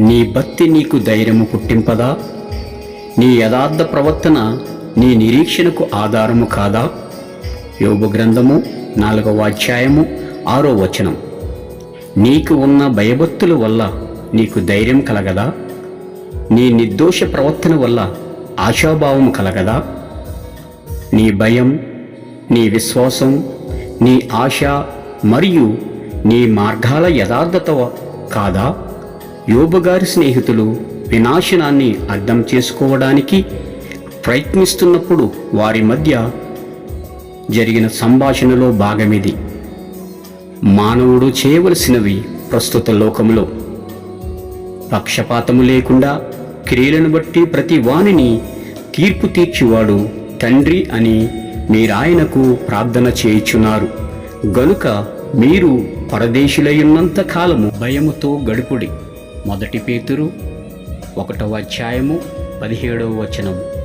నీ భక్తి నీకు ధైర్యము పుట్టింపదా? నీ యథార్థ ప్రవర్తన నీ నిరీక్షణకు ఆధారము కాదా? యోగు గ్రంథము నాలుగవ అధ్యాయము ఆరో వచనం. నీకు ఉన్న భయభక్తుల వల్ల నీకు ధైర్యం కలగదా? నీ నిర్దోష ప్రవర్తన వల్ల ఆశాభావం కలగదా? నీ భయం నీ విశ్వాసం నీ ఆశ మరియు నీ మార్గాల యథార్థత కాదా? యోబగారి స్నేహితులు వినాశనాన్ని అర్థం చేసుకోవడానికి ప్రయత్నిస్తున్నప్పుడు వారి మధ్య జరిగిన సంభాషణలో భాగమిది. మానవుడు చేయవలసినవి ప్రస్తుత లోకములో పక్షపాతము లేకుండా క్రియలను బట్టి ప్రతి వానిని తీర్పు తీర్చువాడు తండ్రి అని మీరాయనకు ప్రార్థన చేయుచున్నారు. గనుక మీరు పరదేశులయ్యున్నంత కాలము భయముతో గడుపుడి. మొదటి పేతురు ఒకటవ అధ్యాయము పదిహేడవ వచనము.